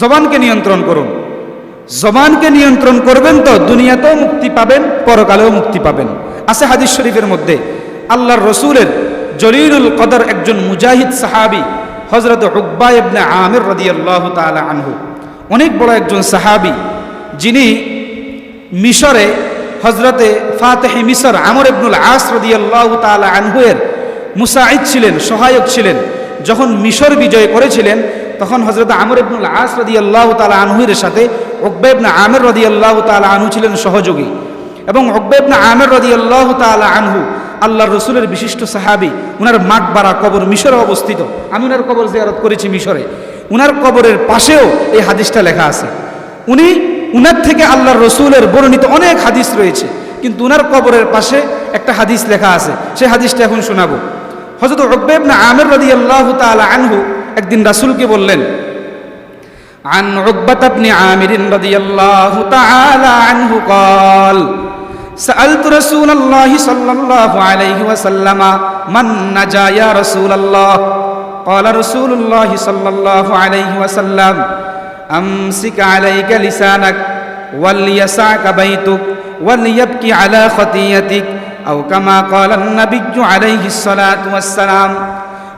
জবানকে নিয়ন্ত্রণ করুন। জবানকে নিয়ন্ত্রণ করবেন তো দুনিয়াতেও মুক্তি পাবেন, পরকালেও মুক্তি পাবেন। আছে হাদিস শরীফের মধ্যে, আল্লাহর রসুলের জলিলুল কদর একজন মুজাহিদ সাহাবি হজরত উকবা ইবনে আমির রাদিয়াল্লাহু তাআলা আনহু। অনেক বড় একজন সাহাবি, যিনি মিশরে হজরতে ফাতেহে মিশর, আমর ইবনুল আস রদিয়াল্লাহু তাআলা আনহুয়ের মুসাইদ ছিলেন, সহায়ক ছিলেন। যখন মিশর বিজয় করেছিলেন তখন হজরত আমর ইবনুল আস রদিয়াল্লাহু তাআলা আনহুয়ের সাথে উকবা ইবনে আমির আল্লাহ তাআলা আনহু ছিলেন সহযোগী। এবং ইবনে আমির আল্লাহ তাআলা আনহু আল্লাহ রসুলের বিশিষ্ট সাহাবি, উনার মাকবারা কবর মিশরে অবস্থিত। আমি উনার কবর জিয়ারত করেছি মিশরে। উনার কবরের পাশেও এই হাদিসটা লেখা আছে। উনি, উনার থেকে আল্লাহর রসুলের বর্ণিত অনেক হাদিস রয়েছে, কিন্তু উনার কবরের পাশে একটা হাদিস লেখা আছে। সেই হাদিসটা এখন শোনাবো। হজরত রব্বেব না আমের রদি আল্লাহ তালা আনহু একদিন রাসুলকে বললেন عن عقبة بن عامر رضي الله تعالى عنه قال سألت رسول الله صلى الله عليه وسلم من نجا يا رسول الله قال رسول الله صلى الله عليه وسلم أمسك عليك لسانك وليسعك بيتك وليبكي على خطيتك أو كما قال النبي عليه الصلاة والسلام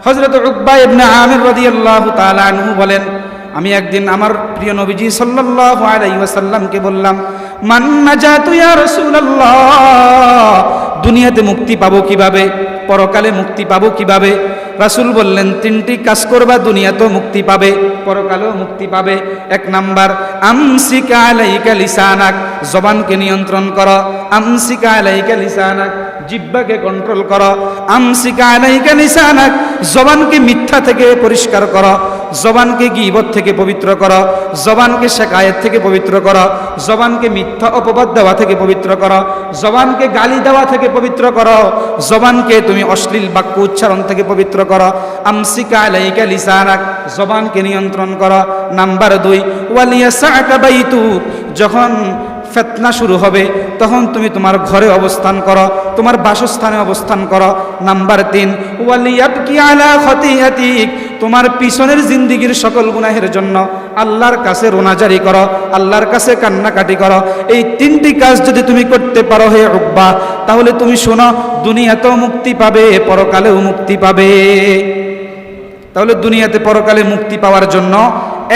হজরত উকবা ইবনে আমির রাদিয়াল্লাহু তাআলা আনহু বলেন, আমি একদিন আমার প্রিয় নবীজি সাল্লাল্লাহু আলাইহি ওয়াসাল্লামকে বললাম, মান নাজাতু ইয়া রাসূলুল্লাহ, দুনিয়াতে মুক্তি পাবো কীভাবে? পরকালে মুক্তি পাবো কীভাবে? রাসূল বললেন, তিনটি কাজ করবা, দুনিয়াতেও মুক্তি পাবে, পরকালেও মুক্তি পাবে। এক নাম্বার, আমসিকা আলাইকা লিসানাক, জবানকে নিয়ন্ত্রণ করো। আমসিকা আলাইকা লিসানাক জিব্বাকে কন্ট্রোল করো, আমসিকা আলাইকা লিসানাক জবানকে মিথ্যা থেকে পরিষ্কার করো, জবানকে গিবত থেকে পবিত্র করো, জবানকে শেকায়েত থেকে পবিত্র করো, জবানকে মিথ্যা অপবাদ দেওয়া থেকে পবিত্র করো, জবানকে গালি দেওয়া থেকে পবিত্র করো, জবানকে তুমি অশ্লীল বাক্য উচ্চারণ থেকে পবিত্র করো, আমসিকা আলাইকা লিসানাক জবানকে নিয়ন্ত্রণ করো। নাম্বার দুই ওয়ালিয়াসাকা বাইতু, যখন ফেতনা শুরু হবে, তখন তুমি তোমার ঘরে অবস্থান করো, তোমার বাসস্থানে অবস্থান করো। নাম্বার তিন তোমার পিছনের জিন্দিগির সকল গুনাহের জন্য আল্লাহর কাছে রোনাজারি করো, আল্লাহর কাছে কান্নাকাটি করো। এই তিনটি কাজ যদি তুমি করতে পারো হে উব্বা তাহলে তুমি শোনো, দুনিয়াতেও মুক্তি পাবে, পরকালেও মুক্তি পাবে। তাহলে দুনিয়াতে পরকালে মুক্তি পাওয়ার জন্য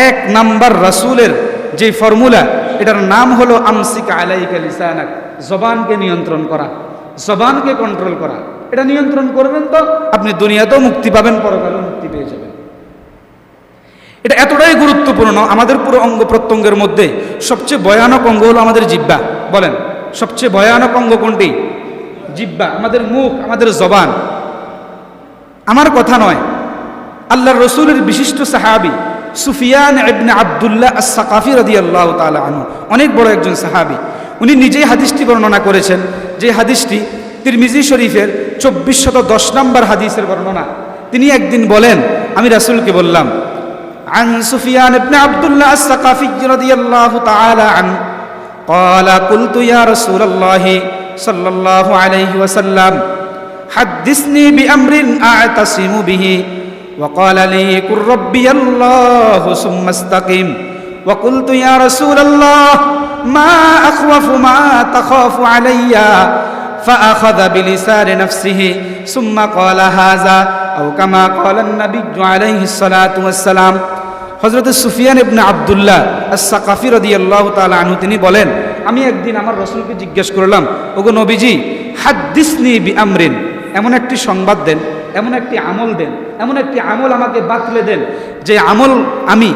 এক নাম্বার রাসুলের যে ফর্মুলা এটার নাম হলো আমসিকা আলাইকা লিসানাক। জবানকে নিয়ন্ত্রণ করা, জবানকে কন্ট্রোল করা। এটা নিয়ন্ত্রণ করবেন তো, আপনি দুনিয়াতেও মুক্তি পাবেন, পরকালেও মুক্তি পেয়ে যাবেন। এটা এতটাই গুরুত্বপূর্ণ, আমাদের পুরো অঙ্গ প্রত্যঙ্গের মধ্যে সবচেয়ে ভয়ানক অঙ্গ হলো আমাদের জিব্বা বলেন, সবচেয়ে ভয়ানক অঙ্গ কোনটি? জিব্বা আমাদের মুখ, আমাদের জবান। আমার কথা নয়, আল্লাহর রসুলের বিশিষ্ট সাহাবি সুফিয়ান ইবনে আবদুল্লাহ আস-সাকাফি রাদিয়াল্লাহু তাআলা আনহু অনেক বড় একজন সাহাবি উনি নিজেই হাদিসটি বর্ণনা করেছেন যে হাদিসটি তিরমিজি শরীফের চব্বিশ শত দশ নম্বর হাদিসের বর্ণনা তিনি একদিন বলেন আমি রাসূলকে বললাম عن سفيان بن عبد الله الثقافي رضي الله تعالى عنه قال قلت يا رسول الله صلى الله عليه وسلم حدثني بأمر أعتصم به وقال لي قل ربي الله ثم استقم وقلت يا رسول الله ما أخوف ما تخاف علي فأخذ بلسان نفسه ثم قال هذا أو كما قال النبي عليه الصلاة والسلام হজরত সুফিয়ান ইবনে আবদুল্লাহ সাকাফি রদি আল্লাহ তালা আনহু তিনি বলেন আমি একদিন আমার রসুলকে জিজ্ঞেস করলাম ওগো নবীজি হাদ্দিসনি বি আমরিন এমন একটি সংবাদ দেন এমন একটি আমল দেন, এমন একটি আমল আমাকে বাতলে দেন যে আমল আমি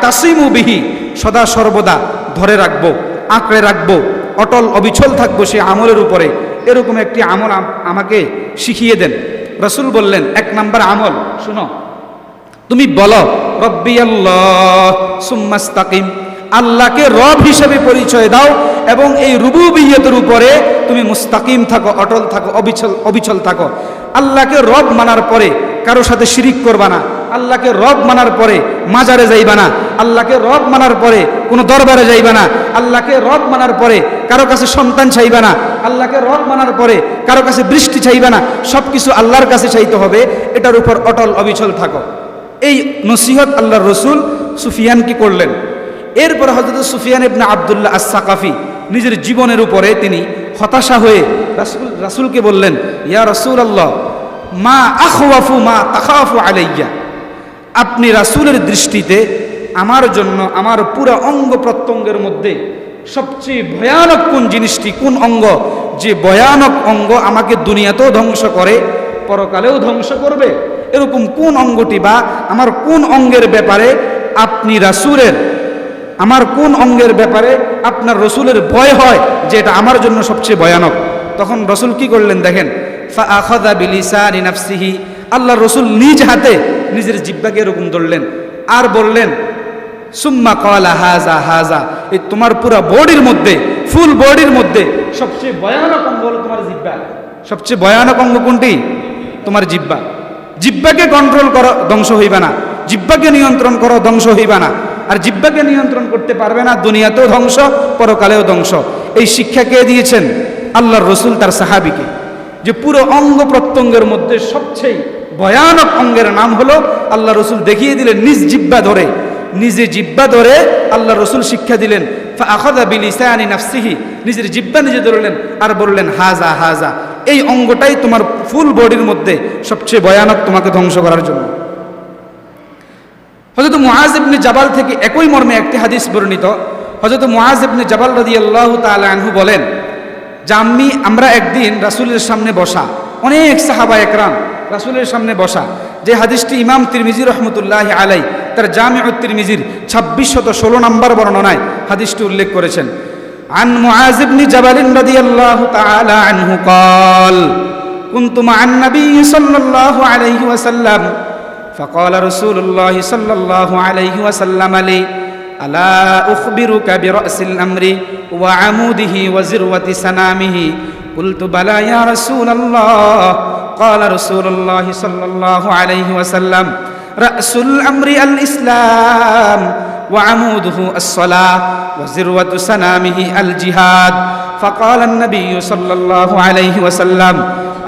তাসিমু বিহি সদা সর্বদা ধরে রাখব, আঁকড়ে রাখব, অটল অবিচল থাকব সে আমলের উপরে। এরকম একটি আমল আম- আমাকে শিখিয়ে দেন। রসুল বললেন, এক নাম্বার আমল, শুনো। তুমি বলো রব্বি আল্লাহ সুম্মাস্তাকিম আল্লাহকে রব হিসেবে পরিচয় দাও এবং এই রুবুবিয়তের উপরে তুমি মুস্তাকিম থাকো, অটল থাকো, অবিচল অবিচল থাকো। আল্লাহকে রব মানার পরে কারও সাথে শিরিক করবা না। আল্লাহকে রব মানার পরে মাজারে যাইবা না। আল্লাহকে রব মানার পরে কোনো দরবারে যাইবা না। আল্লাহকে রব মানার পরে কারও কাছে সন্তান চাইবা না। আল্লাহকে রব মানার পরে কারও কাছে বৃষ্টি চাইবা না। সব কিছু আল্লাহর কাছে চাইতে হবে। এটার উপর অটল অবিচল থাকো। এই নসিহত আল্লাহর রসুল সুফিয়ান কি করলেন? এরপরে হজরত সুফিয়ান ইবনা আবদুল্লাহ আসাকাফি নিজের জীবনের উপরে তিনি হতাশা হয়ে রাসুল, রাসুলকে বললেন, ইয়া রসুল আল্লাহ মা আখওয়াফু, মা তাখাফু আলাইয়া। আপনি রাসুলের দৃষ্টিতে আমার জন্য আমার পুরো অঙ্গ প্রত্যঙ্গের মধ্যে সবচেয়ে ভয়ানক কোন জিনিসটি, কোন অঙ্গ? যে ভয়ানক অঙ্গ আমাকে দুনিয়াতেও ধ্বংস করে, পরকালেও ধ্বংস করবে। এরকম কোন অঙ্গটি বা আমার কোন অঙ্গের ব্যাপারে আপনি রাসুলের আমার কোন অঙ্গের ব্যাপারে আপনার রসুলের ভয় হয় যে এটা আমার জন্য সবচেয়ে ভয়ানক? তখন রসুল কি করলেন দেখেন আখাদা নাফসিহি। আল্লাহ রসুল নিজ হাতে নিজের জিব্বাকে এরকম ধরলেন আর বললেন, সুম্মা কলা হাজা হাজা এই তোমার পুরো বডির মধ্যে, ফুল বডির মধ্যে সবচেয়ে ভয়ানক অঙ্গ হলো তোমার জিব্বা। সবচেয়ে ভয়ানক অঙ্গ কোনটি? তোমার জিব্বা। জিব্বাকে কন্ট্রোল করো ধ্বংস হইবে না। জিব্বাকে নিয়ন্ত্রণ করো ধ্বংস হইবে না। আর জিব্বাকে নিয়ন্ত্রণ করতে পারবে না, দুনিয়াতেও ধ্বংস, পরকালেও ধ্বংস। এই শিক্ষা কে দিয়েছেন? আল্লাহর রসুল, তার সাহাবিকে। যে পুরো অঙ্গ প্রত্যঙ্গের মধ্যে সবচেয়ে ভয়ানক অঙ্গের নাম হলো, আল্লাহ রসুল দেখিয়ে দিলেন নিজ জিব্বা ধরে। নিজে জিব্বা ধরে আল্লাহ রসুল শিক্ষা দিলেন নিজের জিব্বা নিজে ধরলেন আর বললেন হাজা হাজা এই অঙ্গটাই তোমার ফুল বডির মধ্যে সবচেয়ে ভয়ানক তোমাকে ধ্বংস করার জন্য। হজরত মুআজ ইবনে জাবাল থেকে একই মর্মে একটি হাদিস বর্ণিত হজরত মুআজ ইবনে জাবাল রাদিয়াল্লাহু তাআলা আনহু বলেন যে আমি আমরা একদিন রাসূলের সামনে বসা অনেক সাহাবা একরাম রাসূলের সামনে বসা যে হাদিসটি ইমাম তিরমিজি রহমতুল্লাহ আলাই তার জামিউ তিরমিজির ছাব্বিশ শত ষোলো নম্বর বর্ণনায় হাদিসটি উল্লেখ করেছেন عن معاذ بن جبل رضي الله تعالى عنه قال كنت مع النبي صلى الله عليه وسلم فقال رسول الله صلى الله عليه وسلم لي ألا أخبرك برأس الأمر وعموده وزروة سنامه؟ قلت بلى يا رسول الله. قال رسول الله صلى الله عليه وسلم رأس الأمر الإسلام وعموده الصلاة وزروة سنامه الجهاد. فقال النبي صلى الله عليه وسلم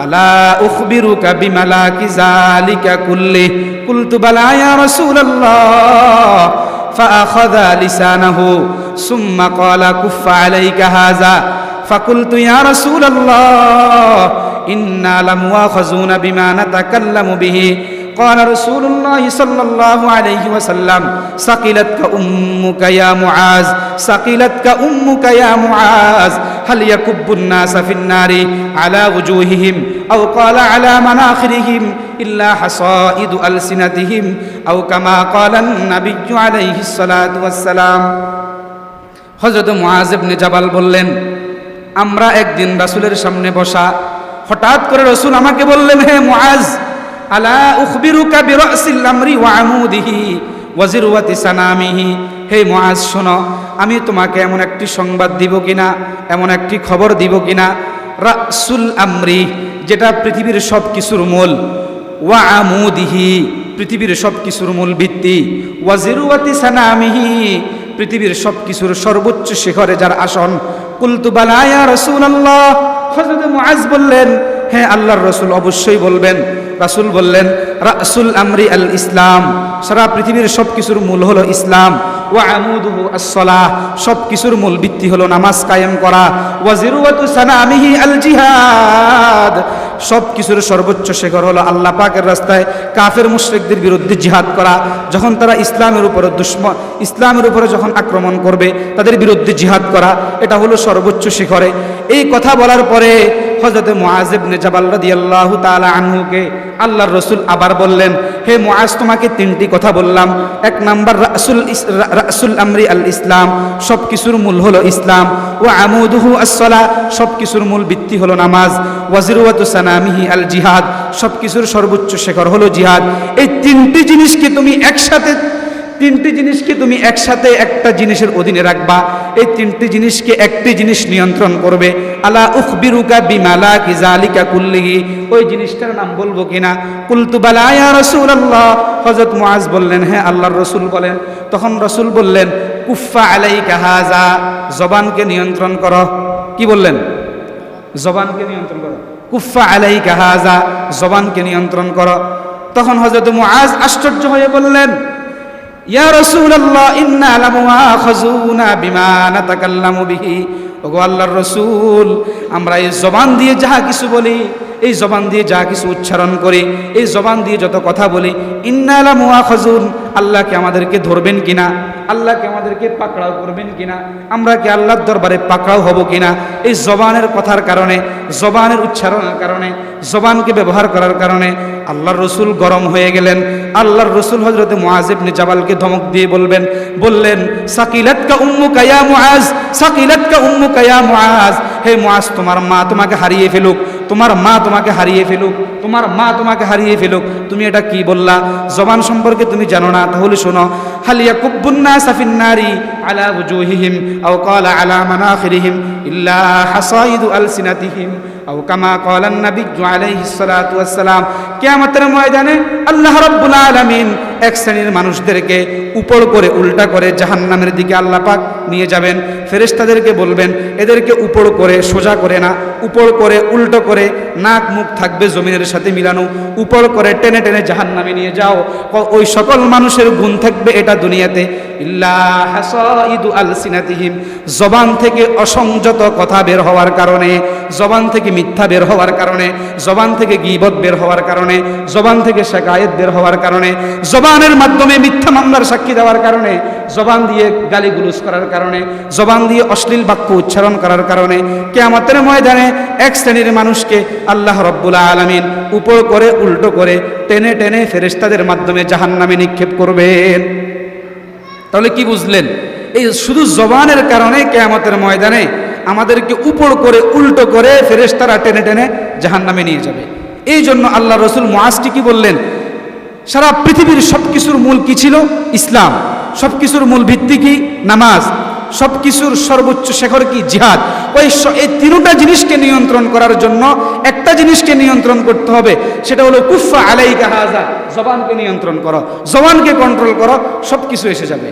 ألا أخبرك بملاك ذلك كله؟ قلت بلى يا رسول الله. فأخذ لسانه ثم قال كف عليك هذا. فقلت يا رسول الله إنا لمؤاخذون بما نتكلم به. قال رسول الله صلى الله عليه وسلم سقلتك أمك يا معاذ سقلتك أمك يا معاذ هل يكب الناس في النار على وجوههم أو قال على مناخرهم إلا حصائد ألسنتهم أو كما قال النبي عليه الصلاة والسلام হজরত মুআজ ইবনে জাবাল বললেন আমরা একদিন রাসূলের সামনে বসা হঠাৎ করে রসুল আমাকে বললেন হে মুআজ আলা উখবিরুকা বিরাসিল আমরি ওয়া আমুদিহি ওয়াজিরওয়াতি সানামিহি। হে মুআজ, শোনো, আমি তোমাকে এমন একটি সংবাদ দিব কিনা, এমন একটি খবর দিব কিনা? রাসুল আমরি, যেটা পৃথিবীর সব কিছুর মূল। ওয়া আমুদিহি, পৃথিবীর সব কিছুর মূল ভিত্তি। ওয়াজিরওয়াতি সানামিহি, পৃথিবীর সব কিছুর সর্বোচ্চ শিখরে যার আসন। কুলতু বালায়া রাসূলুল্লাহ। হযরত মুআজ বললেন হ্যাঁ আল্লাহর রসুল, অবশ্যই বলবেন রাসূল বললেন, রাসুল আমরি আল ইসলাম। সারা পৃথিবীর সব কিছুর মূল হলো ইসলাম। ওয়া আমুদুহু আস-সালাহ। সব কিছুর মূল ভিত্তি হলো নামাজ কায়েম করা। ওয়া জিরওয়াতু সানামিহি আল জিহাদ সব কিছুর সর্বোচ্চ শেখর হলো আল্লাহ পাকের রাস্তায় কাফের মুশরিকদের বিরুদ্ধে জিহাদ করা। যখন তারা ইসলামের উপরে দুশ্মন ইসলামের উপরে যখন আক্রমণ করবে, তাদের বিরুদ্ধে জিহাদ করা। এটা হলো সর্বোচ্চ শিখরে। এই কথা বলার পরে হজরত মুআজিবনে জাবাল রাদিয়াল্লাহু তাআলা আনহুকে আল্লাহর রসুল আবার বললেন, হে মুআজ, তোমাকে তিনটি কথা বললাম। এক নাম্বার, রাসুল রাসুল আমরি আল ইসলাম সব কিছুর মূল হলো ইসলাম। ও আমুদুহু আসসালা সব কিছুর মূল ভিত্তি হলো নামাজ। ওয়াজিরুয়াতু সানামিহি আল জিহাদ সব কিছুর সর্বোচ্চ শেখর হলো জিহাদ। এই তিনটি জিনিসকে তুমি একসাথে তিনটি জিনিসকে তুমি একসাথে একটা জিনিসের অধীনে রাখবা। এই তিনটি জিনিসকে একটি জিনিস নিয়ন্ত্রণ করবে। আলা উখবিরুকা বিমালা কি জালিকা কুল্লিহি। ওই জিনিসটার নাম বলব কিনা? কুলতু বালা, ইয়া রাসূলুল্লাহ। হযরত মুআজ বললেন হ্যাঁ আল্লাহর রাসূল বলেন। তখন রাসূল বললেন কুফা আলাইকা হাজা জবানকে নিয়ন্ত্রণ করো। কি বললেন? জবানকে নিয়ন্ত্রণ করো। কুফা আলাইকা হাজা জবানকে নিয়ন্ত্রণ করো। তখন হযরত মুআজ আশ্চর্য হয়ে বললেন ইয়া রাসূলুল্লাহ, ইন্না লামুআখাযুনা বিমা নাতাকাল্লামু বিহি। ওগো আল্লাহর রসুল, আমরা এই জবান দিয়ে যাহা কিছু বলি, এই জবান দিয়ে যা কিছু উচ্চারণ করি, এই জবান দিয়ে যত কথা বলি, ইন্না ইন্নালা মুআখাজুন আল্লাহকে আমাদেরকে ধরবেন কিনা? আল্লাহকে আমাদেরকে পাকড়াও করবেন কিনা? আমরা কি আল্লাহর দরবারে পাকড়াও হব কিনা? এই জবানের কথার কারণে, জবানের উচ্চারণের কারণে জবানকে ব্যবহার করার কারণে আল্লাহর রসুল গরম হয়ে গেলেন। আল্লাহর রসুল হজরত মুআজিবনে জাবালকে ধমক দিয়ে বলবেন, বললেন, সাকিলাতকা উম্মুকা ইয়া মুআজ, সাকিলাতকা উম্মুকা ইয়া মুআজ। হে মুআজ, তোমার মা তোমাকে হারিয়ে ফেলুক, তোমার মা তোমাকে হারিয়ে ফেলুক, তোমার মা তোমাকে হারিয়ে ফেলুক। তুমি এটা কি বললা? জবান সম্পর্কে তুমি জানো না, তাহলে শোনো, হালিয়া কুব্বুন্না সাফিন্নারি আলা বুজুহিহিম আও ক্বালা আলা মানাখিরিহিম ইল্লা হাসাইদু আলসিনাতিহিম আও কামা ক্বালা নবিয়্যু আলাইহিস সালাতু ওয়াস সালাম ময়দানে আল্লাহ রাব্বুল আলামিন এক শ্রেণির মানুষদেরকে উপর করে উল্টা করে জাহান্নামের দিকে আল্লাহ পাক নিয়ে যাবেন, ফেরেশতাদেরকে বলবেন, এদেরকে উপর করে, সোজা করে না, উপর করে, উল্টো করে, নাক মুখ থাকবে জমিনের সাথে মিলানো, উপর করে টেনে টেনে জাহান্নামে নিয়ে যাও ওই সকল মানুষের গুণ থাকবে এটা দুনিয়াতে। জবান থেকে অসংযত কথা বের হওয়ার কারণে, জবান থেকে মিথ্যা বের হওয়ার কারণে, জবান থেকে গিবত বের হওয়ার কারণে, জবান থেকে শেকায়েত বের হওয়ার কারণে, জবানের মাধ্যমে মিথ্যা মামলার সাক্ষী দেওয়ার কারণে, জবান দিয়ে গালিগুলুস করার কারণে, জবান দিয়ে অশ্লীল বাক্য উচ্চারণ করার কারণে, কেয়ামতের ময়দানে এক শ্রেণির মানুষকে আল্লাহ রব্বুল আলমিন উপর করে, উল্টো করে, টেনে টেনে ফেরেশতাদের মাধ্যমে জাহান্নামে নিক্ষেপ করবেন। তাহলে কি বুঝলেন? এই শুধু জবানের কারণে কেয়ামতের ময়দানে আমাদেরকে উপর করে, উল্টো করে ফেরেশতারা টেনে টেনে জাহান্নামে নিয়ে যাবে। এই জন্য আল্লাহ রসুল মুআজকে কি বললেন? সারা পৃথিবীর সব কিছুর মূল কি ছিল? ইসলাম। সব কিছুর মূল ভিত্তি কি? নামাজ। সব কিছুর সর্বোচ্চ শেখর কি? জিহাদ। ওই এই তিনটা জিনিসকে নিয়ন্ত্রণ করার জন্য একটা জিনিসকে নিয়ন্ত্রণ করতে হবে, সেটা হলো কুফা আলাইকা হাজা জবানকে নিয়ন্ত্রণ করো, জবানকে কন্ট্রোল করো সব কিছু এসে যাবে।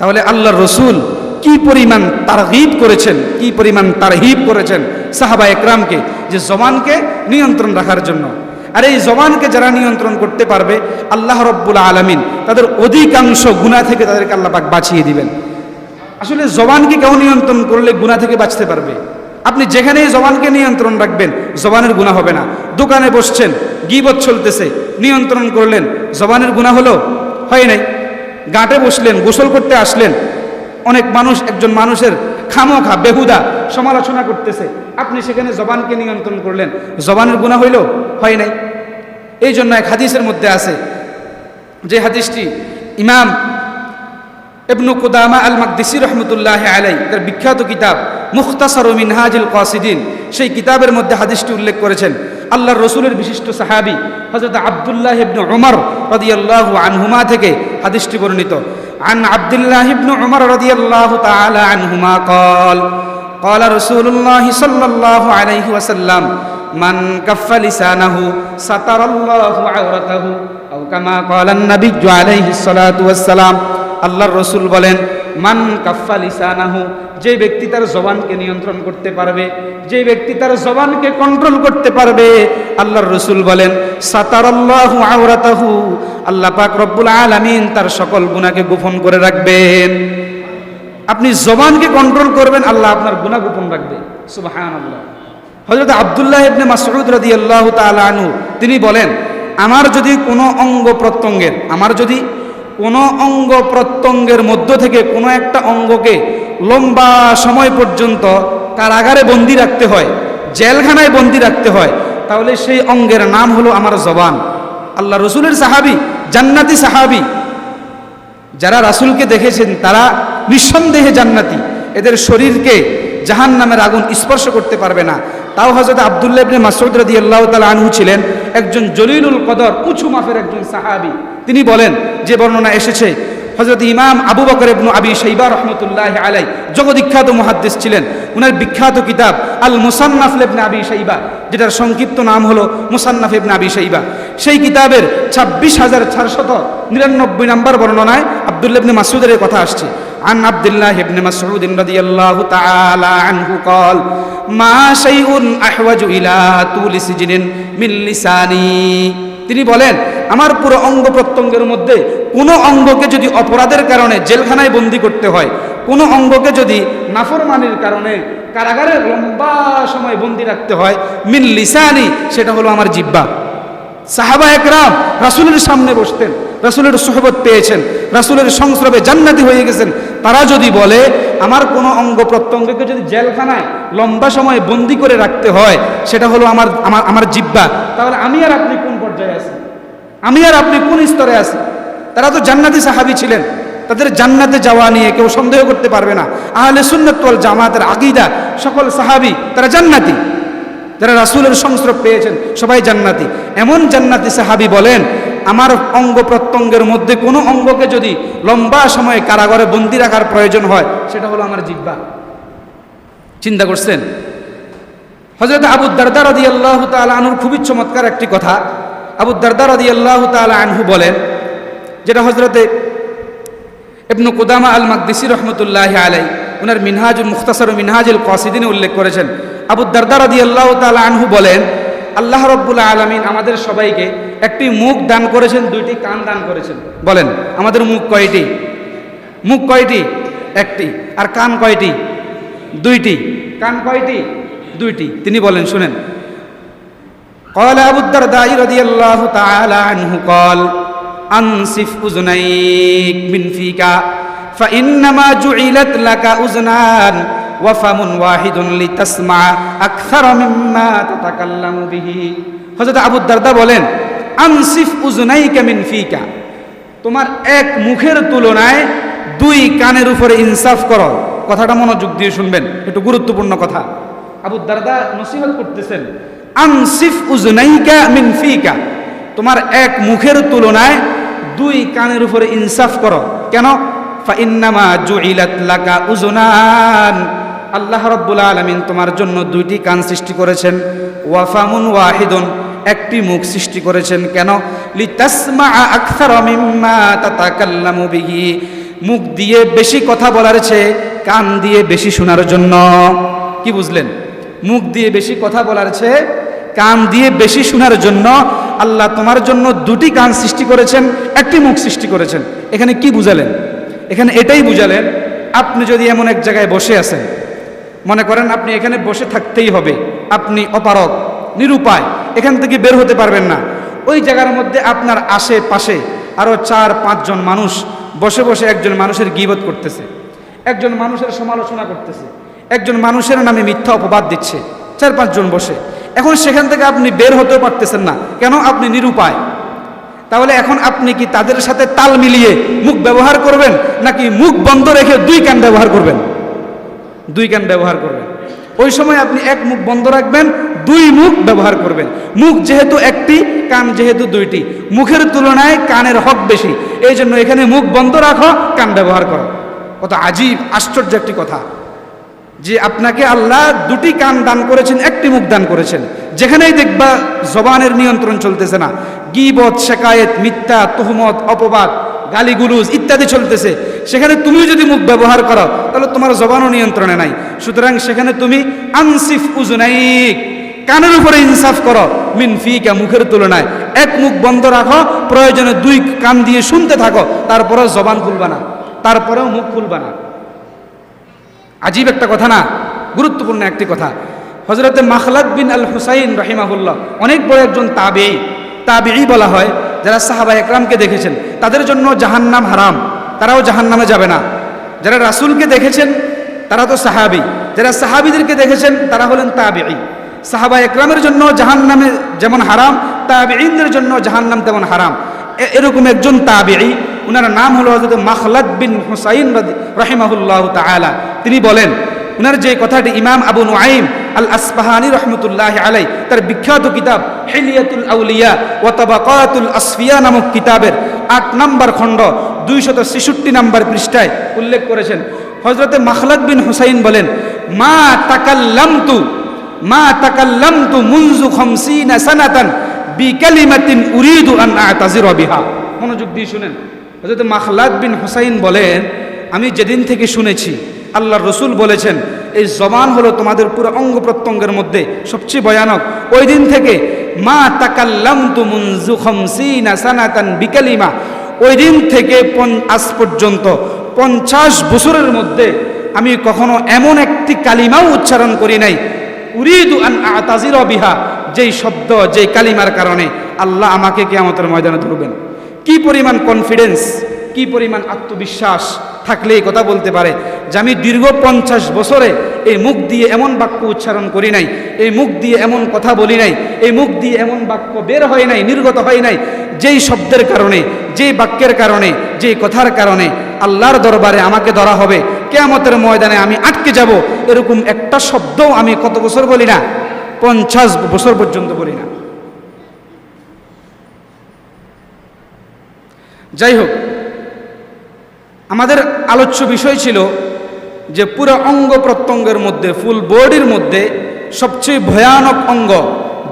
তাহলে আল্লাহর রসুল কি পরিমাণ তার তারহিব করেছেন, কি পরিমাণ তার তারহিব করেছেন সাহাবা একরামকে যে জবানকে নিয়ন্ত্রণ রাখার জন্য? আর এই জবানকে যারা নিয়ন্ত্রণ করতে পারবে, আল্লাহ রব্বুল আলমিন তাদের অধিকাংশ গুণা থেকে তাদেরকে আল্লাহ পাক বাঁচিয়ে দিবেন। আসলে জবানকে কেউ নিয়ন্ত্রণ করলে গুণা থেকে বাঁচতে পারবে। আপনি যেখানেই জবানকে নিয়ন্ত্রণ রাখবেন, জবানের গুণা হবে না। দোকানে বসছেন, গিবত চলতেছে, নিয়ন্ত্রণ করলেন, জবানের গুণা হলো, হয় নাই? গাঁটে বসলেন, গোসল করতে আসলেন, অনেক মানুষ, একজন মানুষের খামোখা, বেহুদা সমালোচনা করতেছে। আপনি সেখানে জবানকে নিয়ন্ত্রণ করলেন, জবানের গুণা হইল, হয় নাই? এই জন্য এক হাদিসের মধ্যে আছে যে হাদিসটি ইমাম ইবনু কুদামা আল মাকদিসি রহমতুল্লাহ আলাই তার বিখ্যাত কিতাব মুখতাসর ও মিনহাজুল কাসিদিন সেই কিতাবের মধ্যে হাদিসটি উল্লেখ করেছেন আল্লাহর রসুলের বিশিষ্ট সাহাবি হজরত আবদুল্লাহ ইবনু উমর রাদিয়াল্লাহু আনহুমা থেকে হাদিসটি বর্ণিত عن عبد الله بن عمر رضي الله تعالى عنهما قال قال رسول الله صلى الله عليه وسلم মান كف لسانه ستر الله عورته او كما قال النبي عليه الصلاه والسلام আল্লাহর রসুল বলেন, মান কাফা যে ব্যক্তি তার জবানকে নিয়ন্ত্রণ করতে পারবে, যে ব্যক্তি তার জবানকে কন্ট্রোল করতে পারবে, আল্লাহর রসুল বলেন, সাতারাল্লাহু আওরাতাহু, আল্লাহ পাক রব্বুল আলামিন তার সকল গুনাহকে গোপন করে রাখবেন। আপনি জবানকে কন্ট্রোল করবেন, আল্লাহ আপনার গুনাহ গোপন রাখবে। সুবহানাল্লাহ। হযরত আবদুল্লাহ ইবনে মাসউদ রাদিয়াল্লাহু তাআলা আনহু, তিনি বলেন, আমার যদি কোনো অঙ্গ প্রত্যঙ্গের, আমার যদি কোনো অঙ্গ প্রত্যঙ্গের মধ্য থেকে কোনো একটা অঙ্গকে লম্বা সময় পর্যন্ত কারাগারে বন্দি রাখতে হয়, জেলখানায় বন্দি রাখতে হয়, তাহলে সেই অঙ্গের নাম হলো আমার জবান। আল্লাহ রসুলের সাহাবি, জান্নাতি সাহাবি, যারা রাসূলকে দেখেছেন, তারা নিঃসন্দেহে জান্নাতি। এদের শরীরকে জাহান নামের আগুন স্পর্শ করতে পারবে না। তাও হজরত আবদুল্লাহ ইবনে মাসউদ রাদিয়াল্লাহু তাআলা আনহু ছিলেন একজন জলিলুল কদর উঁচু মাপের একজন সাহাবী তিনি বলেন যে বর্ণনা এসেছে হজরত ইমাম আবু বকর ইবনু আবি শাইবা রহমতুল্লাহ আলাই জগবিখ্যাত মুহাদ্দিস ছিলেন উনার বিখ্যাত কিতাব আল মুসান্নাফ ইবনে আবি শাইবা যেটার সংক্ষিপ্ত নাম হলো মুসান্নাফ ইবনে আবি শাইবা সেই কিতাবের ছাব্বিশ হাজার চারশত নিরানব্বই নম্বর বর্ণনায় আবদুল্লাহ ইবনে মাসুদের এই কথা আসছে عن عبد الله بن مسعود رضي الله تعالى عنه قال মা তিনি বলেন, আমার পুরো অঙ্গ প্রত্যঙ্গের মধ্যে কোনো অঙ্গকে যদি অপরাধের কারণে জেলখানায় বন্দি করতে হয়, কোনো অঙ্গকে যদি নাফরমানির কারণে কারাগারে লম্বা সময় বন্দি রাখতে হয় মিল্লিসানি সেটা হলো আমার জিব্বা। সাহাবা একরাম রাসুলের সামনে বসতেন। রাসুলের সোহবত পেয়েছেন, রাসুলের সংস্রবে জান্নাতি হয়ে গেছেন। তারা যদি বলে, আমার কোনো অঙ্গ প্রত্যঙ্গকে যদি জেলখানায় লম্বা সময় বন্দি করে রাখতে হয়, সেটা হলো আমার আমার আমার জিব্বা, তাহলে আমি আর আপনি কোন পর্যায়ে আছি? আমি আর আপনি কোন স্তরে আছি? তারা তো জান্নাতি সাহাবি ছিলেন। তাদের জান্নাতে যাওয়া নিয়ে কেউ সন্দেহ করতে পারবে না। আহলে সুন্নত ওয়াল জামাতের আগিদা সকল সাহাবি তারা জান্নাতি। যারা রাসূলের সংস্রব পেয়েছেন, সবাই জান্নাতি। এমন জান্নাতি সাহাবি বলেন আমার অঙ্গ প্রত্যঙ্গের মধ্যে কোনো অঙ্গকে যদি লম্বা সময়ে কারাগারে বন্দি রাখার প্রয়োজন হয়, সেটা হলো আমার জিব্বা চিন্তা করছেন? হজরত আবু দারদা রদি আল্লাহ তালা আনহুর খুবই চমৎকার একটি কথা। আবু দারদা রদি আল্লাহ তালা আনহু বলেন, যেটা হজরতে ইবনু কুদামা আল মাকদিসি রহমতুল্লাহ আলাই ওনার মিনহাজুল মুখতাসর মিনহাজুল কসিদিনে উল্লেখ করেছেন। আবু দারদা রদি আল্লাহ তালা আনহু বলেন আল্লাহ রব্বুল আলমিন আমাদের সবাইকে একটি মুখ দান করেছেন দুইটি কান দান করেছেন বলেন আমাদের মুখ কয়টি মুখ কয়টি একটি আর কান কয়টি দুইটি কান কয়টি দুইটি তিনি বলেন শুনেন قال أبو الدرداء رضي الله تعالى عنه قال أنصف أذنيك من فيك فإنما جعلت لك أذنان ওয়াফামুন ওয়াহিদুন লিতাসমা আকসার মিম্মা তাতাকাল্লামু বিহি। হযরত আবু দারদা বলেন, আনসিফ উজনাইকা মিন ফিকা। তোমার এক মুখের তুলনায় দুই কানের উপরে ইনসাফ করো। কথাটা মনোযোগ দিয়ে শুনবেন, একটু গুরুত্বপূর্ণ কথা। আবু দারদা নসিহত করতেছেন, আনসিফ উজনাইকা মিন ফিকা। তোমার এক মুখের তুলনায় দুই কানের উপরে ইনসাফ করো। কেন? ফাইন্নামা জুইলাত লাকা উজনান আল্লাহ রাব্বুল আলামিন তোমার জন্য দুইটি কান সৃষ্টি করেছেন। ওয়াফামুন ওয়াহিদুন, একটি মুখ সৃষ্টি করেছেন। কেন? মুখ দিয়ে বেশি কথা বলার চেয়ে কান দিয়ে বেশি শোনার জন্য। কি বুঝলেন? মুখ দিয়ে বেশি কথা বলার চেয়ে কান দিয়ে বেশি শোনার জন্য আল্লাহ তোমার জন্য দুটি কান সৃষ্টি করেছেন, একটি মুখ সৃষ্টি করেছেন। এখানে কি বুঝালেন? এখানে এটাই বুঝালেন, আপনি যদি এমন এক জায়গায় বসে আছেন মনে করেন আপনি এখানে বসে থাকতেই হবে। আপনি অপারক নিরুপায়, এখান থেকে বের হতে পারবেন না। ওই জায়গার মধ্যে আপনার আশেপাশে আরও চার, পাঁচজন মানুষ বসে বসে একজন মানুষের গিবত করতেছে। একজন মানুষের সমালোচনা করতেছে। একজন মানুষের নামে মিথ্যা অপবাদ দিচ্ছে। চার, পাঁচজন বসে। এখন সেখান থেকে আপনি বের হতেও পারতেছেন না। কেন? আপনি নিরুপায়। তাহলে এখন আপনি কি তাদের সাথে তাল মিলিয়ে মুখ ব্যবহার করবেন? নাকি মুখ বন্ধ রেখে দুই কান ব্যবহার করবেন? দুই কান ব্যবহার করবেন। ওই সময় আপনি এক মুখ বন্ধ রাখবেন, দুই মুখ ব্যবহার করবেন। মুখ যেহেতু একটি, কান যেহেতু দুইটি, মুখের তুলনায় কানের হক বেশি। এই জন্য এখানে মুখ বন্ধ রাখো, কান ব্যবহার করো। কত আজীব, আশ্চর্য একটি কথা। যে আপনাকে আল্লাহ দুটি কান দান করেছেন, একটি মুখ দান করেছেন। যেখানেই দেখবা জবানের নিয়ন্ত্রণ চলতেছে না। গিবত, শেকায়েত, মিথ্যা, তহমত, অপবাদ গালিগুলুজ ইত্যাদি চলতেছে। সেখানে তুমিও যদি মুখ ব্যবহার করো, তাহলে তোমার জবানও নিয়ন্ত্রণে নাই। সুতরাং সেখানে তুমি আনসিফ উজনাইক, কানের উপরে ইনসাফ করো, মিন ফিকা, মুখের তুলনায়। এক মুখ বন্ধ রাখো, প্রয়োজনে দুই কান দিয়ে শুনতে থাকো, তারপরেও জবান খুলবা না, তারপরেও মুখ খুলবা না। আজীব একটা কথা না, গুরুত্বপূর্ণ একটি কথা। হজরতে মাখলাদ বিন আল হুসাইন রহিমাহুল্লাহ, অনেক বড় একজন তাবেই তাবেই বলা হয়। যারা সাহাবা একরামকে দেখেছেন, তাদের জন্য জাহান্নাম হারাম, তারাও জাহান্নামে যাবে না। যারা রাসূলকে দেখেছেন, তারা তো সাহাবি। যারা সাহাবিদেরকে দেখেছেন, তারা হলেন তাবেই সাহাবা একরামের জন্য জাহান্নামে যেমন হারাম তাবেইনদের জন্য জাহান্নাম তেমন হারাম। এরকম একজন তাবেই ওনার নাম হলো হজরত মাখলাদ বিন হুসাইন রহিমাহুল্লাহ তাআলা। তিনি বলেন উনার যে কথাটি ইমাম আবু নুআইম আল আসবাহানি রহমতুল্লাহ আলাই তার বিখ্যাত কিতাব হিলিয়াতুল আউলিয়া ও তাবাকাতুল আসফিয়া নামক কিতাবের আট নম্বর খণ্ড দুইশত ছেষট্টি নম্বর পৃষ্ঠায় উল্লেখ করেছেন। হজরতে মাখলাদ বিন হুসাইন বলেন, মা তাকাল্লামতু মা তাকাল্লামতু মুনজু খামসিনা সানাতান বিকালিমাতিন উরিদু আন আতাজিরা বিহা। মনোযোগ দিয়ে শুনেন। হযরত মাখলাদ বিন হুসাইন বলেন, আমি যেদিন থেকে শুনেছি আল্লাহর রসুল বলেছেন, এই জবান হলো তোমাদের পুরো অঙ্গ প্রত্যঙ্গের মধ্যে সবচেয়ে ভয়ানক। ওই দিন থেকে, মা তাকাল্লাম তু মুনজু খমসিনা সানাতান বিকালিমা। ওই দিন থেকে আজ পর্যন্ত পঞ্চাশ বছরের মধ্যে আমি কখনো এমন একটি কালিমাও উচ্চারণ করি নাই। উরিদু আন আতাজির বিহা, যেই শব্দ, যেই কালিমার কারণে আল্লাহ আমাকে কেয়ামতের ময়দানে ধরবেন। কি পরিমাণ কনফিডেন্স কি পরিমাণ আত্মবিশ্বাস থাকলে এই কথা বলতে পারে? যে আমি দীর্ঘ পঞ্চাশ বছরে এই মুখ দিয়ে এমন বাক্য উচ্চারণ করি নাই, এই মুখ দিয়ে এমন কথা বলি নাই, এই মুখ দিয়ে এমন বাক্য বের হয় নাই, নির্গত হয় নাই, যেই শব্দের কারণে, যেই বাক্যের কারণে, যেই কথার কারণে আল্লাহর দরবারে আমাকে ধরা হবে, কেয়ামতের ময়দানে আমি আটকে যাব, এরকম একটা শব্দও আমি কত বছর বলি না? পঞ্চাশ বছর পর্যন্ত বলি না। যাই হোক আমাদের আলোচ্য বিষয় ছিল যে পুরো অঙ্গ প্রত্যঙ্গের মধ্যে ফুল বডির মধ্যে সবচেয়ে ভয়ানক অঙ্গ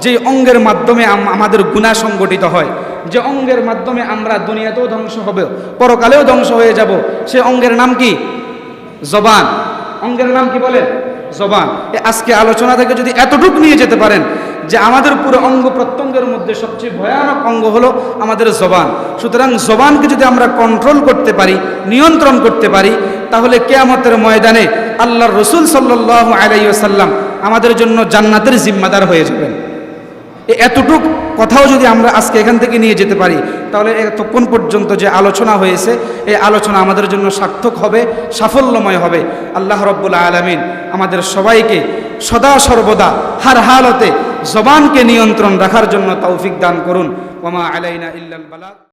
যে অঙ্গের মাধ্যমে আমাদের গুণা সংগঠিত হয়। যে অঙ্গের মাধ্যমে আমরা দুনিয়াতেও ধ্বংস হবে, পরকালেও ধ্বংস হয়ে যাব, সে অঙ্গের নাম কি? জবান। অঙ্গের নাম কি বলেন জবান। আজকে আলোচনা থেকে যদি এতটুক নিয়ে যেতে পারেন যে আমাদের পুরো অঙ্গ প্রত্যঙ্গের মধ্যে সবচেয়ে ভয়ানক অঙ্গ হলো আমাদের জবান। সুতরাং জবানকে যদি আমরা কন্ট্রোল করতে পারি, নিয়ন্ত্রণ করতে পারি, তাহলে কেয়ামতের ময়দানে আল্লাহর রসুল সাল্লাহ আলাইসাল্লাম আমাদের জন্য জান্নাতের জিম্মাদার হয়ে যাবেন। এতটুক কথাও যদি আমরা আজকে এখান থেকে নিয়ে যেতে পারি, তাহলে এতক্ষণ পর্যন্ত যে আলোচনা হয়েছে এই আলোচনা আমাদের জন্য সার্থক হবে, সাফল্যময় হবে। আল্লাহ রব্বুল আলমিন আমাদের সবাইকে সদা সর্বদা হার হালতে জবানকে নিয়ন্ত্রণ রাখার জন্য তৌফিক দান করুন। ওমা আলাইনা ইল্লাল বালাগ